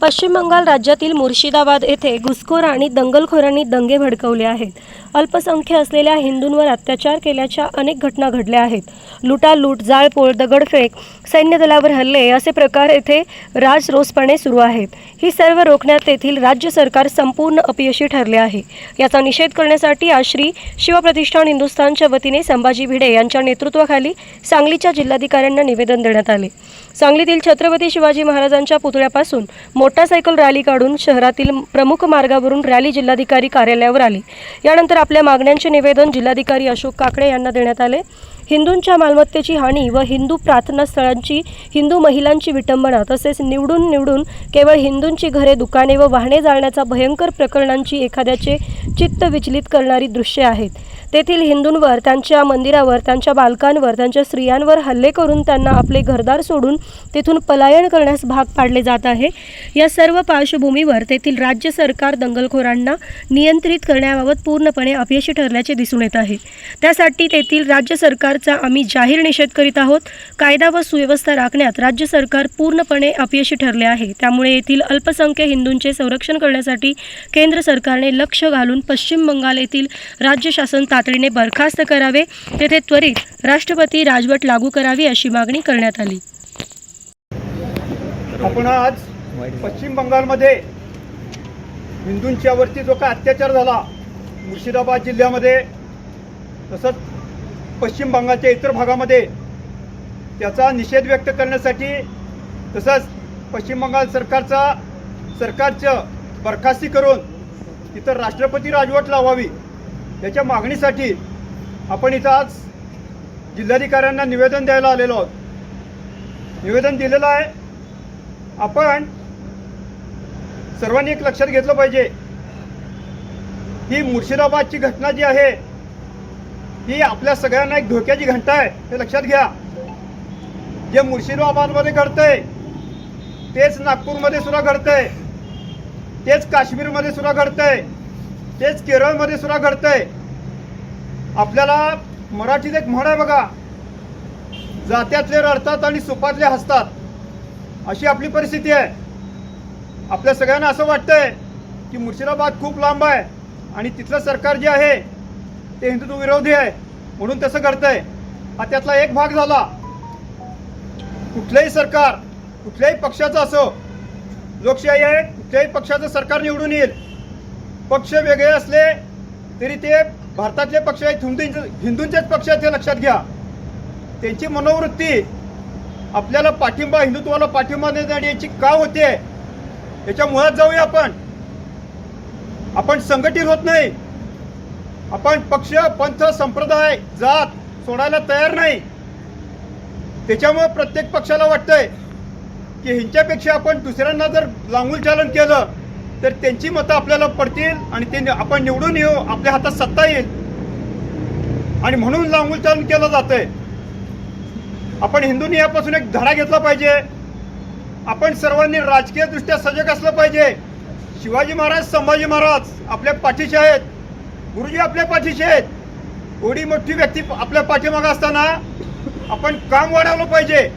पश्चिम बंगाल राज्यातील मुर्शिदाबाद येथे घुसखोर आणि दंगलखोरांनी दंगे भडकवले आहेत. अल्पसंख्य असलेल्या हिंदूंवर अत्याचार केल्याच्या अनेक घटना घडल्या आहेत. लुटालूट जाळपोळ दगडफेक सैन्य दलावर हल्ले असे प्रकार येथे राजरोसपणे सुरू आहेत. ही सर्व रोखण्यात तेथील राज्य सरकार संपूर्ण अपयशी ठरले आहे. याचा निषेध करण्यासाठी आज श्री शिवप्रतिष्ठान हिंदुस्थानच्या वतीने संभाजी भिडे यांच्या नेतृत्वाखाली सांगलीच्या जिल्हाधिकाऱ्यांना निवेदन देण्यात आले. सांगलीतील छत्रपती शिवाजी महाराजांच्या पुतळ्यापासून मोटारसायकल रॅली काढून शहरातील प्रमुख मार्गावरून रॅली जिल्हाधिकारी कार्यालयावर आली. यानंतर आपल्या मागण्यांचे निवेदन जिल्हाधिकारी अशोक काकडे यांना देण्यात आले. हिंदूंच्या मालमत्तेची हानी व हिंदू प्रार्थना स्थळांची हिंदू महिलांची विटंबना तसेच निवडून निवडून केवळ हिंदूंची घरे दुकाने व वाहने जाळण्याचा भयंकर प्रकरणांची एखाद्याचे चित्त विचलित करणारी दृश्ये आहेत. तेथील हिंदूंवर त्यांच्या मंदिरावर त्यांच्या बालकांवर त्यांच्या स्त्रियांवर हल्ले करून त्यांना आपले घरदार सोडून तेथून पलायन करण्यास भाग पाडले जात आहे. या सर्व पार्श्वभूमीवर तेथील राज्य सरकार दंगलखोरांना नियंत्रित करण्याबाबत पूर्णपणे अपयशी ठरल्याचे दिसून येत आहे. त्यासाठी तेथील राज्य सरकारचा आम्ही जाहीर निषेध करीत आहोत. कायदा व सुव्यवस्था राखण्यात राज्य सरकार पूर्णपणे अपयशी ठरले आहे. त्यामुळे येथील अल्पसंख्य हिंदूंचे संरक्षण करण्यासाठी केंद्र सरकारने लक्ष घालून पश्चिम बंगाल येथील राज्य शासन तातडीने बरखास्त करावे तेथे त्वरित राष्ट्रपती राजवट लागू करावी अशी मागणी करण्यात आली. आपण आज पश्चिम बंगालमध्ये हिंदूंच्यावरती जो काय अत्याचार झाला मुर्शिदाबाद जिल्ह्यामध्ये तसंच पश्चिम बंगालच्या इतर भागामध्ये त्याचा निषेध व्यक्त करण्यासाठी तसंच पश्चिम बंगाल सरकारचा सरकारचं बरखास्ती करून इतर राष्ट्रपती राजवट लावावी याच्या मागणीसाठी आपण इथं आज जिल्हाधिकाऱ्यांना निवेदन द्यायला आलेलो आहोत. निवेदन दिलेलं आहे. आपण सर्वांनी एक लक्षात घेतलं पाहिजे. ही मुर्शिदाबादची घटना जी आहे ही आपल्या सगळ्यांना एक धोक्याची घंटा आहे. हे लक्षात घ्या. जे मुर्शिदाबादमध्ये घडतंय तेच नागपूरमध्ये सुद्धा घडतंय. तेच काश्मीरमध्ये सुद्धा घडतंय. तेच केरळमध्ये सुद्धा घडतंय. आपल्याला मराठीत एक म्हण आहे बघा जात्यातले रडतात आणि सुपातले हसतात. अशी आपली परिस्थिती आहे. आपल्या सगळ्यांना असं वाटतंय की मुर्शिदाबाद खूप लांब आहे आणि तिथलं सरकार जे आहे ते हिंदुत्व विरोधी आहे म्हणून तसं घडतंय. हा त्यातला एक भाग झाला. कुठलंही सरकार कुठल्याही पक्षाचं असो लोकशाही आहे कुठल्याही पक्षाचं सरकार निवडून येईल. पक्ष वेगळे असले तरी ते भारतातले पक्ष आहेत हिंदू हिंदूंचेच पक्ष आहेत हे लक्षात घ्या. त्यांची मनोवृत्ती आपल्याला पाठिंबा हिंदुत्वाला पाठिंबा देण्याची का होते याच्या मुळात जाऊया आपण. आपण संघटित होत नाही. आपण पक्ष पंथ संप्रदाय जात सोडायला तयार नाही. त्याच्यामुळे प्रत्येक पक्षाला वाटतंय की ह्यांच्यापेक्षा आपण दुसऱ्यांना जर लांगूल चालन केलं तर त्यांची मतं आपल्याला पडतील आणि ते आपण निवडून येऊ आपल्या हातात सत्ता येईल. आणि म्हणून लांगूल केलं जात आहे आपण हिंदूंनी यापासून एक धडा घेतला पाहिजे. आपण सर्वांनी राजकीयदृष्ट्या सजग असलं पाहिजे. शिवाजी महाराज संभाजी महाराज आपल्या पाठीचे आहेत. गुरुजी आपल्या पाठीचे आहेत. एवढी मोठी व्यक्ती आपल्या पाठीमागं असताना आपण काम वाढवलं पाहिजे.